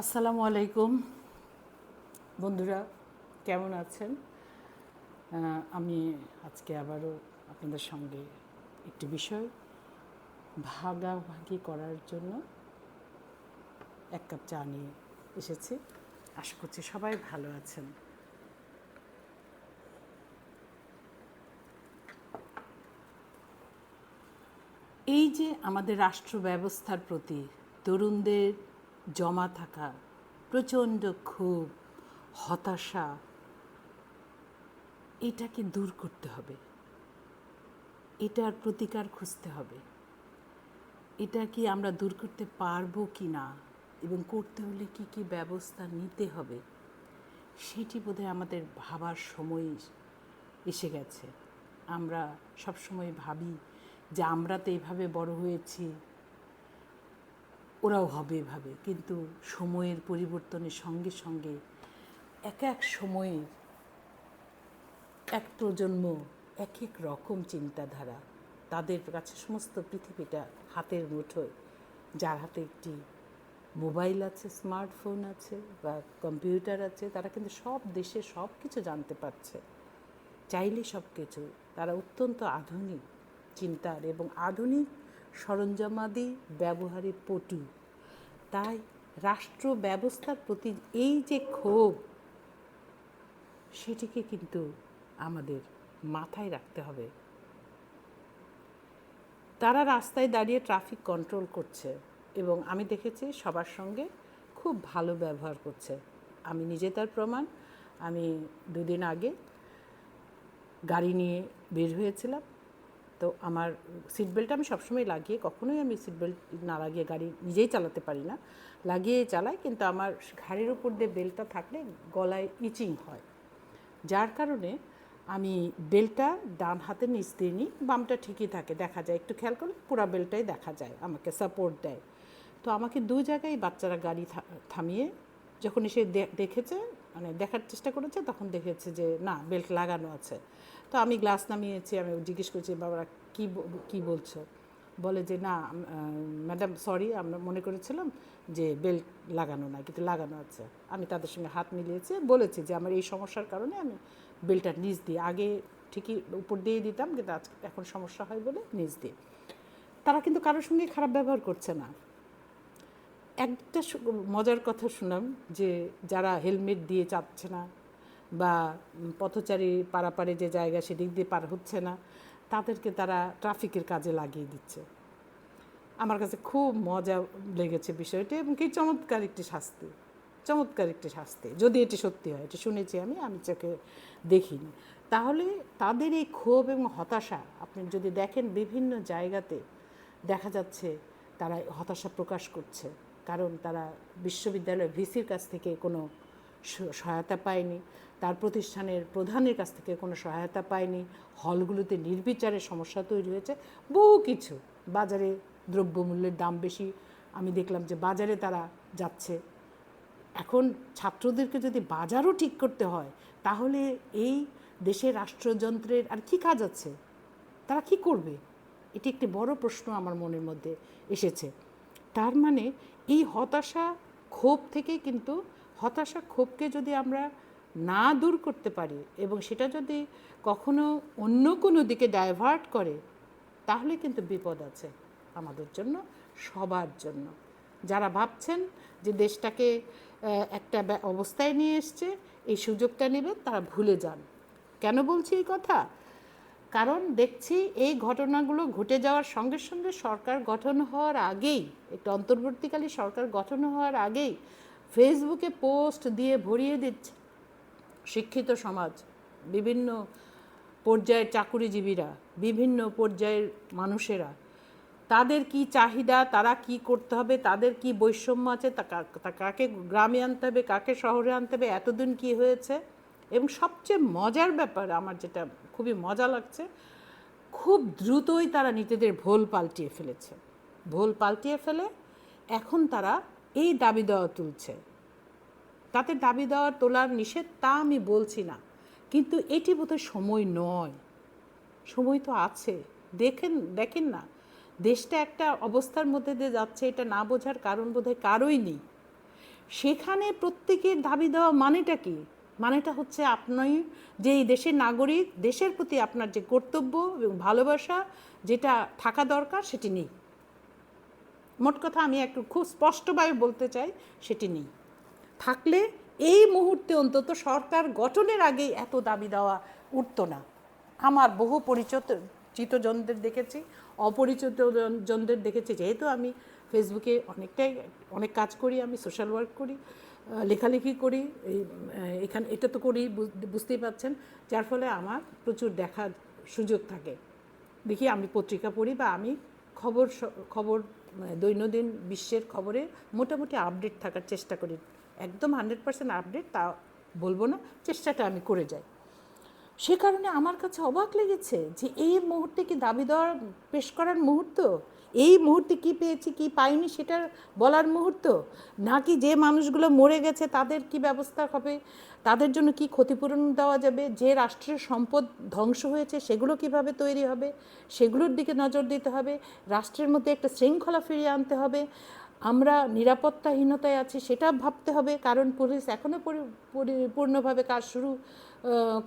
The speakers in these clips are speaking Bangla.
আসসালামু আলাইকুম। বন্ধুরা, কেমন আছেন? আমি আজকে আবারও আপনাদের সঙ্গে একটি বিষয় ভাগাভাগি করার জন্য এক কাপ চা নিয়ে এসেছি। আশা করছি সবাই ভালো আছেন। এই যে আমাদের রাষ্ট্র ব্যবস্থার প্রতি তরুণদের জমা থাকা, প্রচণ্ড ক্ষোভ, হতাশা, এটাকে দূর করতে হবে। এটার প্রতিকার খুঁজতে হবে। এটা কি আমরা দূর করতে পারব কি না এবং করতে হলে কি কি ব্যবস্থা নিতে হবে, সেটি বোধহয় আমাদের ভাবার সময় এসে গেছে। আমরা সবসময় ভাবি যে আমরা তো এভাবে বড় হয়েছি ওরাও হবে এভাবে। কিন্তু সময়ের পরিবর্তনের সঙ্গে সঙ্গে এক এক সময়ে এক প্রজন্ম, এক এক রকম চিন্তাধারা তাদের কাছে সমস্ত পৃথিবীটা হাতের মুঠোয়। যার হাতে একটি মোবাইল আছে, স্মার্টফোন আছে বা কম্পিউটার আছে, তারা কিন্তু সব দেশে সব কিছু জানতে পারছে। চাইলে সব কিছু। তারা অত্যন্ত আধুনিক চিন্তার এবং আধুনিক সরঞ্জামাদি ব্যবহারে পটু। তাই রাষ্ট্র ব্যবস্থার প্রতি এই যে ক্ষোভ, সেটিকে কিন্তু আমাদের মাথায় রাখতে হবে। তারা রাস্তায় দাঁড়িয়ে ট্রাফিক কন্ট্রোল করছে এবং আমি দেখেছি সবার সঙ্গে খুব ভালো ব্যবহার করছে। আমি নিজে তার প্রমাণ, আমি দুদিন আগে গাড়ি নিয়ে বের হয়েছিলাম। তো আমার সিট বেল্ট আমি সবসময় লাগিয়ে, কখনোই আমি সিট বেল্ট না লাগিয়ে গাড়ি নিজেই চালাতে পারি না। লাগিয়ে চালাই, কিন্তু আমার ঘাড়ের উপর দিয়ে বেল্টটা থাকলে গলায় ইচিং হয়। যার কারণে আমি বেলটা ডান হাতে নিচ দিয়ে নিই, বামটা ঠিকই থাকে, দেখা যায়। একটু খেয়াল করলে পুরো বেলটাই দেখা যায়, আমাকে সাপোর্ট দেয়। তো আমাকে দু জায়গায় বাচ্চারা গাড়ি থামিয়ে যখন এসে দেখেছে মানে দেখার চেষ্টা করেছে, তখন দেখেছে যে না বেল্ট লাগানো আছে। তো আমি গ্লাস নামিয়েছি, আমি জিজ্ঞেস করছি, বাবারা, কী কী বলছো? বলে যে, না ম্যাডাম, সরি, আমরা মনে করেছিলাম যে, বেল্ট লাগানো না কিন্তু লাগানো আছে। আমি তাদের সঙ্গে হাত মিলিয়েছি, বলেছি যে, আমার এই সমস্যার কারণে আমি বেল্টটা নিচ দিই আগে ঠিকই উপর দিয়ে দিতাম, কিন্তু আজ এখন সমস্যা হয় বলে নিচ দিই তারা কিন্তু কারোর সঙ্গে খারাপ ব্যবহার করছে না। একটা মজার কথা শুনলাম যে, যারা হেলমেট দিয়ে চাপছে না বা পথচারী পারাপারে যে জায়গা সেদিক দিয়ে পার হচ্ছে না, তাদেরকে তারা ট্রাফিকের কাজে লাগিয়ে দিচ্ছে। আমার কাছে খুব মজা লেগেছে বিষয়টি এবং কি চমৎকার একটি শাস্তি, চমৎকার একটি শাস্তি। যদি এটি সত্যি হয়, এটি শুনেছি আমি আমি চোখে দেখিনি। তাহলে তাদের এই ক্ষোভ এবং হতাশা, আপনি যদি দেখেন বিভিন্ন জায়গাতে দেখা যাচ্ছে তারা হতাশা প্রকাশ করছে, কারণ তারা বিশ্ববিদ্যালয় ভিসির কাছ থেকে কোনো সহায়তা পায়নি। তার প্রতিষ্ঠানের প্রধানের কাছ থেকে কোনো সহায়তা পায়নি, হলগুলোতে নির্বিচারে সমস্যা তৈরি হয়েছে, বহু কিছু। বাজারে দ্রব্যমূল্যের দাম বেশি, আমি দেখলাম যে বাজারে তারা যাচ্ছে। এখন ছাত্রদেরকে যদি বাজারও ঠিক করতে হয়, তাহলে এই দেশের রাষ্ট্রযন্ত্রের আর কি কাজ আছে? তারা কি করবে? এটি একটি বড় প্রশ্ন আমার মনের মধ্যে এসেছে। তার মানে এই হতাশা ক্ষোভ থেকে কিন্তু, হতাশা ক্ষোভকে যদি আমরা না দূর করতে পারি এবং সেটা যদি কখনো অন্য কোনো দিকে ডাইভার্ট করে, তাহলে কিন্তু বিপদ আছে আমাদের জন্য, সবার জন্য। যারা ভাবছেন যে দেশটাকে একটা অবস্থায় নিয়ে এসছে, এই সুযোগটা নেবেন তারা ভুলে যান। কেন বলছি এই কথা? কারণ দেখছি এই ঘটনাগুলো ঘটে যাওয়ার সঙ্গে সঙ্গে সরকার গঠন হওয়ার আগেই, একটা অন্তর্বর্তীকালী সরকার গঠন হওয়ার আগেই ফেসবুকে পোস্ট দিয়ে ভরিয়ে দিচ্ছে। শিক্ষিত সমাজ, বিভিন্ন পর্যায়ের চাকুরিজীবীরা, বিভিন্ন পর্যায়ের মানুষেরা, তাদের কি চাহিদা, তারা কি করতে হবে, তাদের কি বৈষম্য আছে, তা কাকে গ্রামে আনতে হবে, কাকে শহরে আনতে হবে, এতদিন কি হয়েছে? এবং সবচেয়ে মজার ব্যাপার আমার যেটা খুবই মজা লাগছে, খুব দ্রুতই তারা নিজেদের ভোল পাল্টিয়ে ফেলেছে। ভোল পাল্টিয়ে ফেলে এখন তারা এই দাবি দেওয়া তুলছে। তাতে দাবি দেওয়ার তোলার নিষেধ তা আমি বলছি না। কিন্তু এটি বোধহয় সময় নয়। সময় তো আছে। দেখেন দেখেন না। দেশটা একটা অবস্থার মধ্যে দিয়ে যাচ্ছে, এটা না বোঝার কারণ বোধহয় কারোই নেই। সেখানে প্রত্যেকের দাবি দেওয়া মানেটা কি? মানেটা হচ্ছে আপনি যে এই দেশের নাগরিক, দেশের প্রতি আপনার যে কর্তব্য এবং ভালোবাসা, যেটা থাকা দরকার সেটি নেই। মোট কথা আমি একটু খুব স্পষ্টভাবে বলতে চাই, সেটি নেই। থাকলে এই মুহূর্তে অন্তত সরকার গঠনের আগেই এত দাবি দেওয়া উঠতো না। আমার বহু পরিচিত চিতজনদের দেখেছি, অপরিচিত জনদের দেখেছি। যেহেতু আমি ফেসবুকে অনেকটাই, অনেক কাজ করি, আমি সোশ্যাল ওয়ার্ক করি লেখালেখি করি, এই এখানে, এটা তো করি বুঝ- বুঝতেই পারছেন। যার ফলে আমার প্রচুর দেখার সুযোগ থাকে। দেখি আমি পত্রিকা পড়ি বা আমি খবর খবর দৈনন্দিন বিশ্বের খবরে মোটামুটি আপডেট থাকার চেষ্টা করি। একদম হান্ড্রেড পার্সেন্ট আপডেট তা বলব না, চেষ্টাটা আমি করে যাই। সে কারণে আমার কাছে অবাক লেগেছে যে এই মুহূর্তে কি দাবি দেওয়ার, পেশ করার মুহূর্ত? এই মুহূর্তে কি পেয়েছি, কি পাইনি সেটার বলার মুহূর্ত? নাকি যে মানুষগুলো মরে গেছে তাদের কি ব্যবস্থা হবে? তাদের জন্য কি ক্ষতিপূরণ দেওয়া যাবে? যে রাষ্ট্রের সম্পদ ধ্বংস হয়েছে সেগুলো কীভাবে তৈরি হবে? সেগুলোর দিকে নজর দিতে হবে। রাষ্ট্রের মধ্যে একটা শৃঙ্খলা ফিরিয়ে আনতে হবে। আমরা নিরাপত্তাহীনতায় আছি, সেটা ভাবতে হবে। কারণ পুলিশ এখনও পরিপূর্ণভাবে কাজ শুরু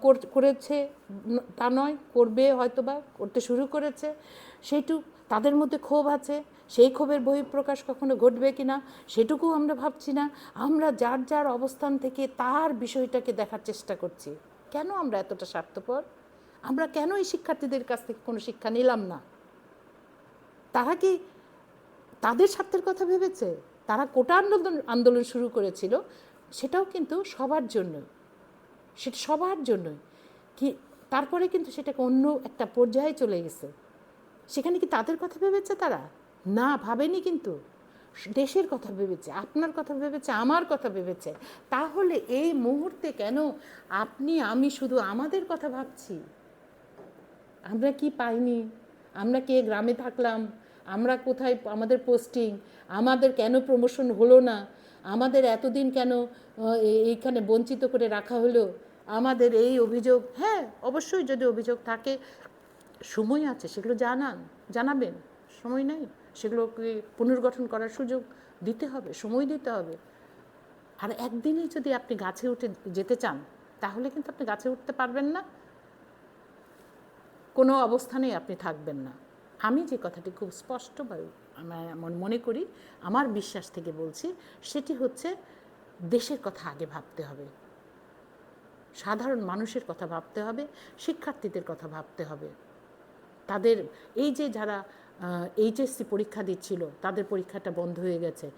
কর- করেছে। তা নয়, করবে হয়তোবা, করতে শুরু করেছে। সেইটু তাদের মধ্যে ক্ষোভ আছে। সেই ক্ষোভের বহিঃপ্রকাশ কখনো ঘটবে কি না সেটুকু আমরা ভাবছি না। আমরা যার যার অবস্থান থেকে তার বিষয়টাকে দেখার চেষ্টা করছি। কেন আমরা এতটা স্বার্থপর? আমরা কেন এই শিক্ষার্থীদের কাছ থেকে কোনো শিক্ষা নিলাম না? তারা কি তাদের স্বার্থের কথা ভেবেছে, তারা কোটা আন্দোলন আন্দোলন শুরু করেছিল, সেটাও কিন্তু সবার জন্য সেটা সবার জন্যই। কি, তারপরে কিন্তু সেটাকে অন্য একটা পর্যায়ে চলে গেছে। সেখানে কি তাদের কথা ভেবেছে তারা? না, ভাবেনি কিন্তু। দেশের কথা ভেবেছে, আপনার কথা ভেবেছে, আমার কথা ভেবেছে। তাহলে এই মুহূর্তে কেন আপনি, আমি শুধু আমাদের কথা ভাবছি? আমরা কি পাইনি? আমরা কে গ্রামে থাকলাম? আমরা কোথায় আমাদের পোস্টিং আমাদের কেন প্রমোশন হলো না? আমাদের এতদিন কেন এইখানে বঞ্চিত করে রাখা হলো? আমাদের এই অভিযোগ হ্যাঁ অবশ্যই যদি অভিযোগ থাকে, সময় আছে, সেগুলো জানান, জানাবেন। সময় নেই, সেগুলোকে পুনর্গঠন করার সুযোগ দিতে হবে, সময় দিতে হবে। আর একদিনই যদি আপনি গাছে উঠে যেতে চান, তাহলে কিন্তু আপনি গাছে উঠতে পারবেন না। কোনো অবস্থানেই আপনি থাকবেন না। আমি যে কথাটি খুব স্পষ্টভাবে মন- করি, আমার বিশ্বাস থেকে বলছি, সেটি হচ্ছে দেশের কথা আগে ভাবতে হবে। সাধারণ মানুষের কথা ভাবতে হবে, শিক্ষার্থীদের কথা ভাবতে হবে। তাদের এই যে যারা এইচএসসি পরীক্ষা দিচ্ছিল, তাদের পরীক্ষাটা বন্ধ হয়ে গেছে।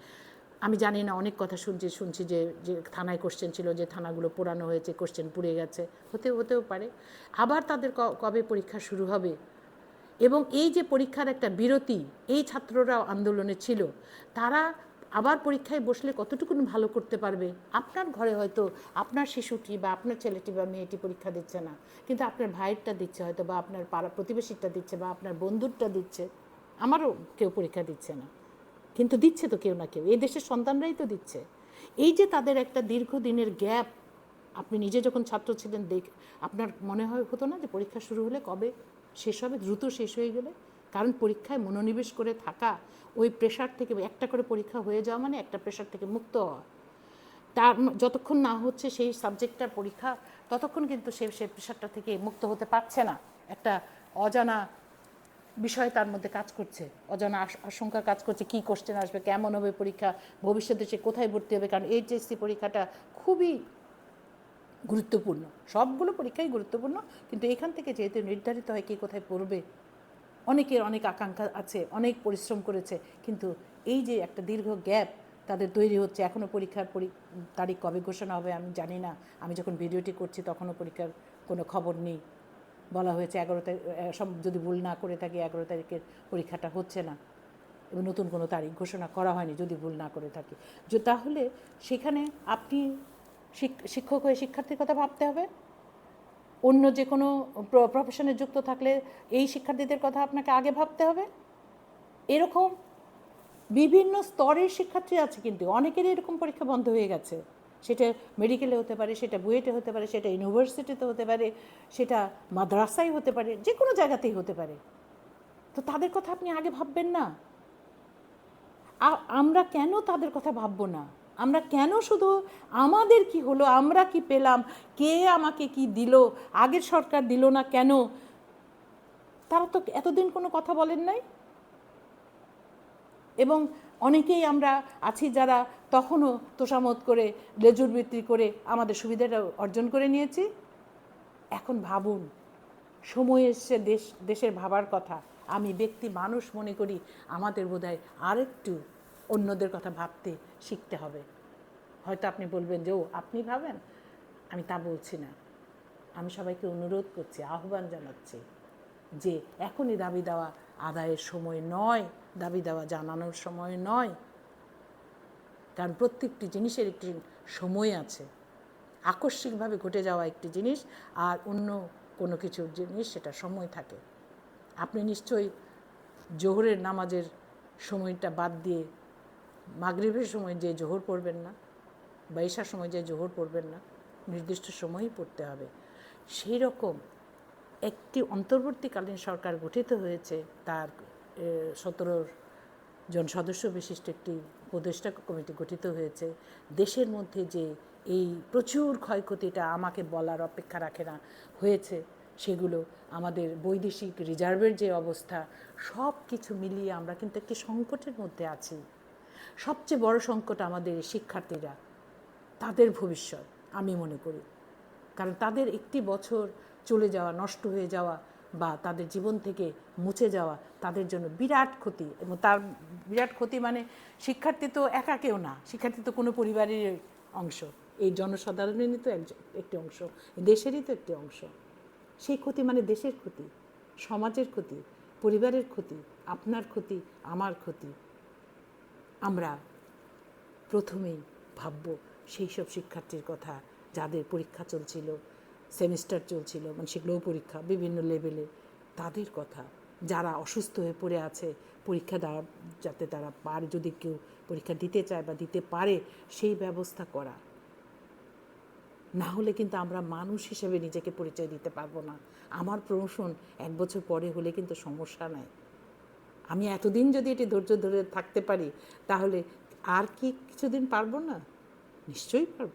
আমি জানি না, অনেক কথা শুনছি শুনছি যে যে থানায় কোশ্চেন ছিল, যে থানাগুলো পোড়ানো হয়েছে কোশ্চেন পুড়ে গেছে। হতে হতেও পারে। আবার তাদের কবে পরীক্ষা শুরু হবে? এবং এই যে পরীক্ষার একটা বিরতি এই ছাত্ররাও আন্দোলনে ছিল, তারা আবার পরীক্ষায় বসলে কতটুকু ভালো করতে পারবে? আপনার ঘরে হয়তো আপনার শিশুটি বা আপনার ছেলেটি বা মেয়েটি পরীক্ষা দিচ্ছে না, কিন্তু আপনার ভাইয়েরটা দিচ্ছে হয়তো বা আপনার পাড়া প্রতিবেশীরটা দিচ্ছে বা আপনার বন্ধুরটা দিচ্ছে। আমারও কেউ পরীক্ষা দিচ্ছে না, কিন্তু দিচ্ছে তো কেউ না কেউ, এই দেশের সন্তানরাই তো দিচ্ছে। এই যে তাদের একটা দীর্ঘদিনের গ্যাপ, আপনি নিজে যখন ছাত্র ছিলেন দেখ, আপনার মনে হয় হতো না যে পরীক্ষা শুরু হলে কবে? শেষ হবে, দ্রুত শেষ হয়ে গেলে। কারণ পরীক্ষায় মনোনিবেশ করে থাকা, ওই প্রেশার থেকে একটা করে পরীক্ষা হয়ে যাওয়া মানে একটা প্রেশার থেকে মুক্ত হওয়া। তার যতক্ষণ না হচ্ছে সেই সাবজেক্টটার পরীক্ষা, ততক্ষণ কিন্তু সে সে প্রেশারটা থেকে মুক্ত হতে পারছে না। একটা অজানা বিষয় তার মধ্যে কাজ করছে। অজানা আশঙ্কা কাজ করছে, কি কোশ্চেন আসবে, কেমন হবে পরীক্ষা, ভবিষ্যতে সে কোথায় ভর্তি হবে? কারণ এইচএসসি পরীক্ষাটা খুবই গুরুত্বপূর্ণ। সবগুলো পরীক্ষাই গুরুত্বপূর্ণ, কিন্তু এখান থেকে যেহেতু নির্ধারিত হয় কে কোথায় পড়বে, অনেকের অনেক আকাঙ্ক্ষা আছে, অনেক পরিশ্রম করেছে, কিন্তু এই যে একটা দীর্ঘ গ্যাপ তাদের তৈরি হচ্ছে এখনও পরীক্ষার পরি- তারিখ কবে ঘোষণা হবে আমি জানি না। আমি যখন ভিডিওটি করছি তখনও পরীক্ষার কোনো খবর নেই। বলা হয়েছে এগারো তারিখ সব যদি ভুল না করে থাকি এগারো তারিখের পরীক্ষাটা হচ্ছে না। এবং নতুন কোনো তারিখ ঘোষণা করা হয়নি যদি ভুল না করে থাকি। যে, তাহলে সেখানে আপনি শিক্ষক হয়ে শিক্ষার্থীর কথা ভাবতে হবে। অন্য যে কোনো প্র- প্রফেশনে যুক্ত থাকলে এই শিক্ষার্থীদের কথা আপনাকে আগে ভাবতে হবে। এরকম বিভিন্ন স্তরের শিক্ষার্থী আছে কিন্তু অনেকেরই এরকম পরীক্ষা বন্ধ হয়ে গেছে। সেটা মেডিকেলে হতে পারে, সেটা বুয়েটে হতে পারে, সেটা ইউনিভার্সিটিতে হতে পারে, সেটা মাদ্রাসায় হতে পারে যে কোনো জায়গাতেই হতে পারে। তো তাদের কথা আপনি আগে ভাববেন না। আমরা কেন তাদের কথা ভাববো না? আমরা কেন শুধু আমাদের কি হলো? আমরা কি পেলাম? কে আমাকে কি দিল? আগের সরকার দিল না কেন? তারা তো এতদিন কোনো কথা বলেন নাই। এবং অনেকেই আমরা আছি যারা তখনও তোষামত করে, লেজুর বৃত্তি করে আমাদের সুবিধাটা অর্জন করে নিয়েছি। এখন ভাবুন, সময় এসছে দেশ, দেশের ভাবার কথা। আমি ব্যক্তি, মানুষ মনে করি আমাদের বোধহয় আরেকটু অন্যদের কথা ভাবতে শিখতে হবে। হয়তো আপনি বলবেন যে, ও, আপনি ভাবেন? আমি তা বলছি না। আমি সবাইকে অনুরোধ করছি, আহ্বান জানাচ্ছি যে, এখনই দাবি দেওয়া আদায়ের সময় নয়, দাবি দেওয়া জানানোর সময় নয়। কারণ প্রত্যেকটি জিনিসের একটি সময় আছে। আকস্মিকভাবে ঘটে যাওয়া একটি জিনিস আর অন্য কোনো কিছুর জিনিস সেটা সময় থাকে। আপনি নিশ্চয়ই জোহরের নামাজের সময়টা বাদ দিয়ে মাগরিবের সময় যে জোহর পড়বেন না, বা এশার সময় যে জোহর পড়বেন না, নির্দিষ্ট সময়ই পড়তে হবে। সেই রকম একটি অন্তর্বর্তীকালীন সরকার গঠিত হয়েছে, তার সতেরো জন সদস্য বিশিষ্ট একটি উপদেষ্টা কমিটি গঠিত হয়েছে। দেশের মধ্যে যে এই প্রচুর ক্ষয়ক্ষতিটা আমাকে বলার অপেক্ষা রাখে না, হয়েছে, সেগুলো আমাদের বৈদেশিক রিজার্ভের যে অবস্থা সব কিছু মিলিয়ে আমরা কিন্তু একটি সংকটের মধ্যে আছি। সবচেয়ে বড় সংকট আমাদের শিক্ষার্থীরা, তাদের ভবিষ্যৎ, আমি মনে করি। কারণ তাদের একটি বছর চলে যাওয়া, নষ্ট হয়ে যাওয়া বা তাদের জীবন থেকে মুছে যাওয়া, তাদের জন্য বিরাট ক্ষতি। এবং তার বিরাট ক্ষতি মানে শিক্ষার্থী তো একা কেউ না, শিক্ষার্থী তো কোনো পরিবারের অংশ। এই জনসাধারণেরই তো একটি অংশ, দেশেরই তো একটি অংশ। সেই ক্ষতি মানে দেশের ক্ষতি, সমাজের ক্ষতি, পরিবারের ক্ষতি, আপনার ক্ষতি, আমার ক্ষতি। আমরা প্রথমেই ভাবব সেই সব শিক্ষার্থীর কথা, যাদের পরীক্ষা চলছিল, সেমিস্টার চলছিল মানে সেগুলোও পরীক্ষা, বিভিন্ন লেভেলে তাদের কথা, যারা অসুস্থ হয়ে পড়ে আছে, পরীক্ষা দেওয়া, যাতে তারা পারে, যদি কেউ পরীক্ষা দিতে চায় বা দিতে পারে, সেই ব্যবস্থা করা। না হলে কিন্তু আমরা মানুষ হিসেবে নিজেকে পরিচয় দিতে পারব না। আমার প্রমোশন এক বছর পরে হলে কিন্তু সমস্যা নাই। আমি এতদিন যদি এটি ধৈর্য ধরে থাকতে পারি, তাহলে আর কি কিছুদিন পারব না? নিশ্চয়ই পারব।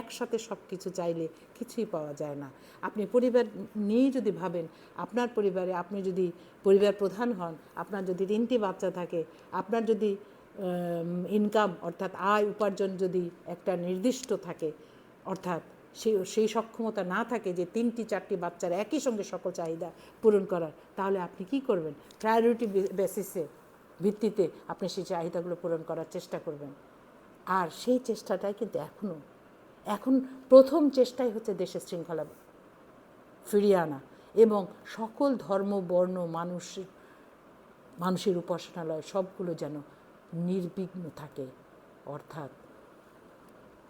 একসাথে সব কিছু চাইলে কিছুই পাওয়া যায় না। আপনি পরিবার নিয়েই যদি ভাবেন, আপনার পরিবারে আপনি যদি পরিবার প্রধান হন, আপনার যদি তিনটি বাচ্চা থাকে, আপনার যদি ইনকাম অর্থাৎ আয় উপার্জন যদি একটা নির্দিষ্ট থাকে, অর্থাৎ সেই সেই সক্ষমতা না থাকে যে তিনটি, চারটি বাচ্চার একই সঙ্গে সকল চাহিদা পূরণ করার, তাহলে আপনি কি করবেন? প্রায়োরিটি বেসিসে ভিত্তিতে আপনি সেই চাহিদাগুলো পূরণ করার চেষ্টা করবেন। আর সেই চেষ্টাটাই কিন্তু এখনও এখন প্রথম চেষ্টাই হচ্ছে দেশের শৃঙ্খলা ফিরিয়ে আনা এবং সকল ধর্ম, বর্ণ, মানুষ, মানুষের উপাসনালয় সবগুলো যেন নির্বিঘ্ন থাকে, অর্থাৎ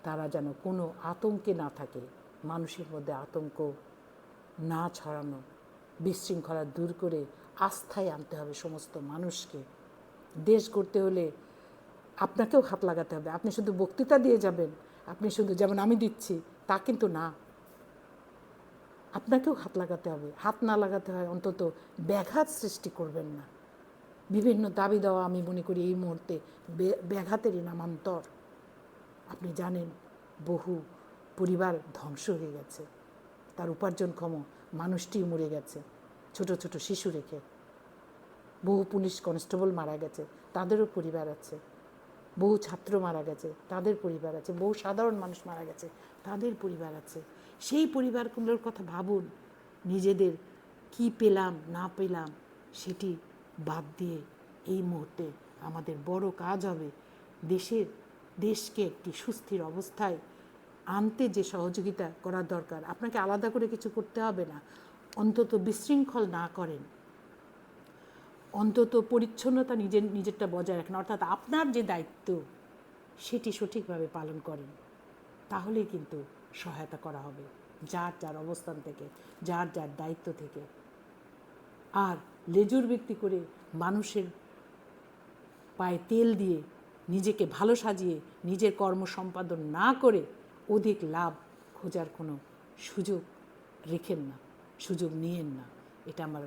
তারা যেন কোনো আতঙ্কে না থাকে, মানুষের মধ্যে আতঙ্ক না ছড়ানো, বিশৃঙ্খলা দূর করে আস্থায় আনতে হবে সমস্ত মানুষকে। দেশ গড়তে হলে আপনাকেও হাত লাগাতে হবে। আপনি শুধু বক্তৃতা দিয়ে যাবেন, আপনি শুধু যেমন আমি দিচ্ছি, তা কিন্তু না। আপনাকেও হাত লাগাতে হবে। হাত না লাগাতে হয় অন্তত ব্যাঘাত সৃষ্টি করবেন না। বিভিন্ন দাবি দেওয়া আমি মনে করি এই মুহূর্তে ব্যাঘাতেরই নামান্তর। আপনি জানেন, বহু পরিবার ধ্বংস হয়ে গেছে। তার উপার্জনক্ষম মানুষটি মরে গেছে, ছোট ছোট শিশু রেখে। বহু পুলিশ কনস্টেবল মারা গেছে, তাদেরও পরিবার আছে। বহু ছাত্র মারা গেছে, তাদের পরিবার আছে। বহু সাধারণ মানুষ মারা গেছে, তাদের পরিবার আছে। সেই পরিবারগুলোর কথা ভাবুন, নিজেদের কি পেলাম, না পেলাম, সেটি বাদ দিয়ে এই মুহূর্তে আমাদের বড় কাজ হবে দেশের দেশকে একটি সুস্থির অবস্থায় আনতে যে সহযোগিতা করার দরকার, আপনাকে আলাদা করে কিছু করতে হবে না। অন্তত বিশৃঙ্খল না করেন। অন্তত পরিচ্ছন্নতা নিজের নিজেরটা বজায় রাখেন। অর্থাৎ আপনার যে দায়িত্ব, সেটি সঠিকভাবে পালন করেন। তাহলেই কিন্তু সহায়তা করা হবে, যার যার অবস্থান থেকে, যার যার দায়িত্ব থেকে। আর লেজুর ভিত্তি করে মানুষের পায়ে তেল দিয়ে নিজেকে ভালো সাজিয়ে নিজের কর্ম সম্পাদন না করে অধিক লাভ খোঁজার কোনো সুযোগ রেখেন না, সুযোগ নিয়েন না। এটা আমার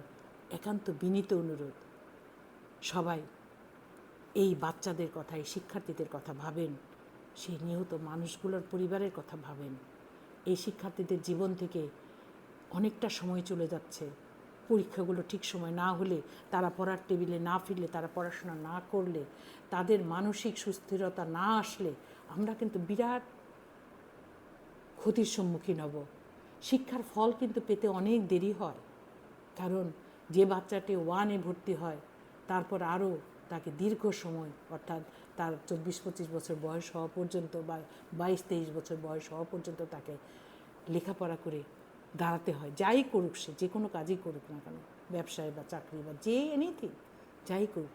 একান্ত বিনীত অনুরোধ। সবাই এই বাচ্চাদের কথা, এই শিক্ষার্থীদের কথা ভাবেন, সেই নিহত মানুষগুলোর পরিবারের কথা ভাবেন। এই শিক্ষার্থীদের জীবন থেকে অনেকটা সময় চলে যাচ্ছে। পরীক্ষাগুলো ঠিক সময় না হলে, তারা পড়ার টেবিলে না ফিরলে, তারা পড়াশোনা না করলে, তাদের মানসিক সুস্থিরতা না আসলে, আমরা কিন্তু বিরাট ক্ষতির সম্মুখীন হব। শিক্ষার ফল কিন্তু পেতে অনেক দেরি হয়। কারণ যে বাচ্চাটি ওয়ানে ভর্তি হয়, তারপর আরও তাকে দীর্ঘ সময়, অর্থাৎ তার চব্বিশ পঁচিশ বছর বয়স হওয়া পর্যন্ত বা বাইশ তেইশ বছর বয়স হওয়া পর্যন্ত তাকে লেখাপড়া করে দাঁড়াতে হয়। যাই করুক সে, যে কোনো কাজই করুক না কেন, ব্যবসায় বা চাকরি বা যে এনিথিং যাই করুক,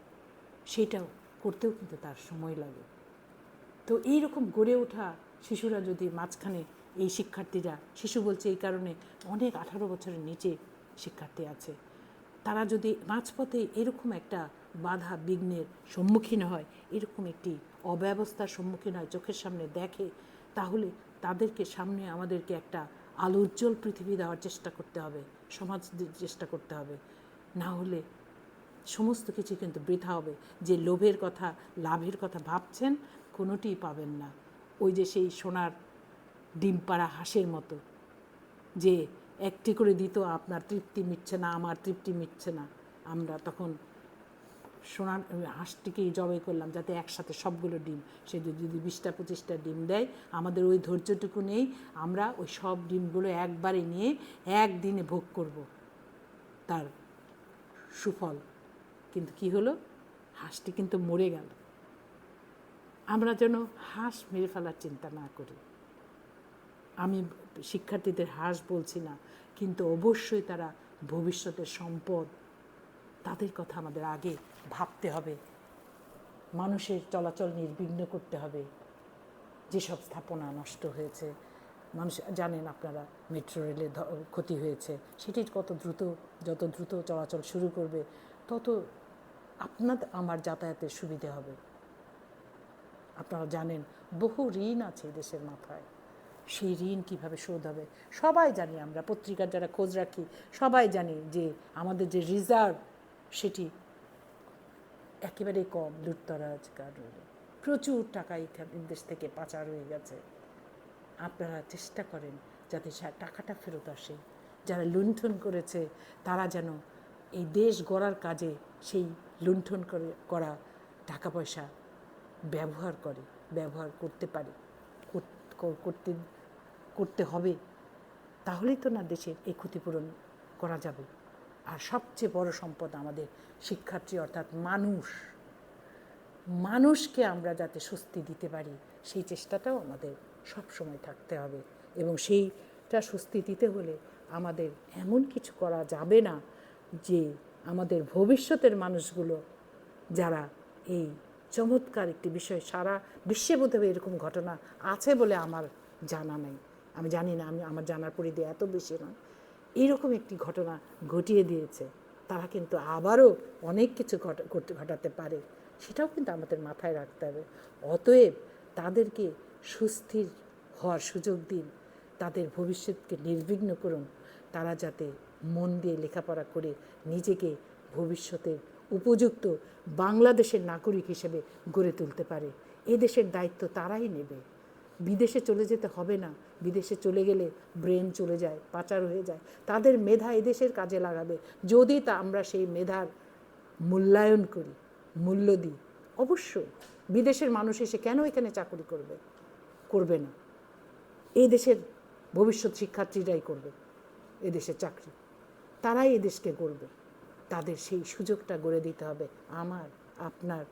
সেটাও করতেও কিন্তু তার সময় লাগে। তো এই রকম গড়ে ওঠা শিশুরা যদি মাঝখানে এই শিক্ষার্থীরা, শিশু বলছে এই কারণে অনেক আঠারো বছরের নিচে শিক্ষার্থী আছে, তারা যদি মাঝপথে এরকম একটা বাধা বিঘ্নের সম্মুখীন হয়, এরকম একটি অব্যবস্থার সম্মুখীন হয়, চোখের সামনে দেখে, তাহলে তাদেরকে সামনে আমাদেরকে একটা আলো উজ্জ্বল পৃথিবী দেওয়ার চেষ্টা করতে হবে, সমাজ চেষ্টা করতে হবে। না হলে সমস্ত কিছু কিন্তু বৃথা হবে। যে লোভের কথা, লাভের কথা ভাবছেন, কোনোটিই পাবেন না। ওই যে সেই সোনার ডিম পাড়া হাঁসের মতো, যে একটি করে দিত, আপনার তৃপ্তি মিটছে না, আমার তৃপ্তি মিটছে না। আমরা তখন সোনার হাঁসটিকেই জবাই করলাম যাতে একসাথে সবগুলো ডিম, সে যদি বিশটা, পঁচিশটা ডিম দেয়, আমাদের ওই ধৈর্যটুকু নেই, আমরা ওই সব ডিমগুলো একবারে নিয়ে একদিনে ভোগ করব তার সুফল। কিন্তু কি হলো? হাঁসটি কিন্তু মরে গেল। আমরা যেন হাঁস মেরে ফেলার চিন্তা না করি। আমি শিক্ষার্থীদের হাঁস বলছি না, কিন্তু অবশ্যই তারা ভবিষ্যতের সম্পদ তাদের কথা আমাদের আগে ভাবতে হবে। মানুষের চলাচল নির্বিঘ্ন করতে হবে। যেসব স্থাপনা নষ্ট হয়েছে, মানুষ, জানেন আপনারা, মেট্রো রেলে ধ- ক্ষতি হয়েছে। সেটি কত দ্রুত, যত দ্রুত চলাচল শুরু করবে, তত আপনার আমার যাতায়াতের সুবিধে হবে। আপনারা জানেন, বহু ঋণ আছে দেশের মাথায়। সেই ঋণ কীভাবে শোধ হবে? সবাই জানি আমরা, পত্রিকার যারা খোঁজ রাখি, সবাই জানি যে আমাদের যে রিজার্ভ সেটি একেবারে কম লুটতরাজ কারণে। প্রচুর টাকা এখানে দেশ থেকে পাচার হয়ে গেছে। আপনারা চেষ্টা করেন যাতে টাকাটা ফেরত আসে। যারা লুণ্ঠন করেছে, তারা যেন এই দেশ গড়ার কাজে সেই লুণ্ঠন করে, করা টাকা পয়সা ব্যবহার করে, ব্যবহার করতে পারে, কর- কর- করতে করতে হবে। তাহলেই তো না দেশের এই ক্ষতিপূরণ করা যাবে। আর সবচেয়ে বড় সম্পদ আমাদের শিক্ষার্থী অর্থাৎ মানুষ। মানুষকে আমরা যাতে স্বস্তি দিতে পারি, সেই চেষ্টাটাও আমাদের সব সময় থাকতে হবে এবং সেইটা স্বস্তি দিতে হলে আমাদের এমন কিছু করা যাবে না যে আমাদের ভবিষ্যতের মানুষগুলো যারা এই চমৎকার একটি বিষয় সারা বিশ্বে বোধহয় এরকম ঘটনা আছে বলে আমার জানা নেই। আমি জানি না, আমি আমার জানার পরিধি এত বেশি নয়। এইরকম একটি ঘটনা ঘটিয়ে দিয়েছে। তারা কিন্তু আবারও অনেক কিছু ঘটা- ঘটাতে পারে। সেটাও কিন্তু আমাদের মাথায় রাখতে হবে। অতএব তাদেরকে সুস্থির হওয়ার সুযোগ দিন। তাদের ভবিষ্যৎকে নির্বিঘ্ন করুন। তারা যাতে মন দিয়ে লেখাপড়া করে নিজেকে ভবিষ্যতের উপযুক্ত বাংলাদেশের নাগরিক হিসেবে গড়ে তুলতে পারে। এদেশের দায়িত্ব তারাই নেবে। বিদেশে চলে যেতে হবে না। বিদেশে চলে গেলে ব্রেন চলে যায়, পাচার হয়ে যায়। তাদের মেধা এদেশের কাজে লাগাবে। যদি তা আমরা সেই মেধার মূল্যায়ন করি, মূল্য দিই, অবশ্যই বিদেশের মানুষ এসে কেন এখানে চাকরি করবে? করবে না। এই দেশের ভবিষ্যৎ শিক্ষার্থীরাই করবে এদেশের চাকরি। তারাই এদেশকে গড়বে। তাদের সেই সুযোগটা গড়ে দিতে হবে আমার, আপনার,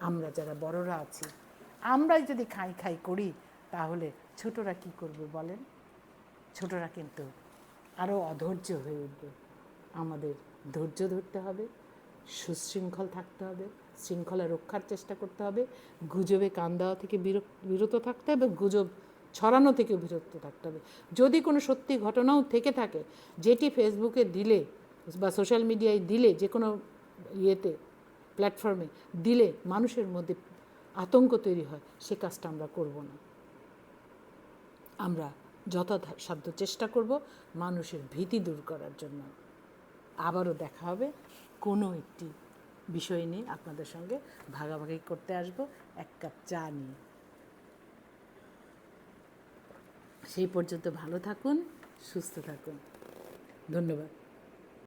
আমরা যারা বড়রা আছি। আমরাই যদি খাই খাই করি তাহলে ছোটরা কি করবে বলেন? ছোটরা কিন্তু আরও অধৈর্য হয়ে উঠবে। আমাদের ধৈর্য ধরতে হবে, সুশৃঙ্খল থাকতে হবে, শৃঙ্খলা রক্ষার চেষ্টা করতে হবে, গুজবে কান দেওয়া থেকে বিরত থাকতে হবে, গুজব ছড়ানো থেকে বিরত থাকতে হবে। যদি কোনো সত্যি ঘটনাও থেকে থাকে, যেটি ফেসবুকে দিলে বা সোশ্যাল মিডিয়ায় দিলে, যে কোনো ইয়েতে, প্ল্যাটফর্মে দিলে মানুষের মধ্যে আতঙ্ক তৈরি হয়, সে কাজটা আমরা করব না। আমরা যথাসাধ্য চেষ্টা করব মানুষের ভীতি দূর করার জন্য। আবারও দেখা হবে কোনো একটি বিষয় নিয়ে আপনাদের সঙ্গে ভাগাভাগি করতে আসব, এক কাপ চা নিয়ে। সেই পর্যন্ত ভালো থাকুন, সুস্থ থাকুন। ধন্যবাদ।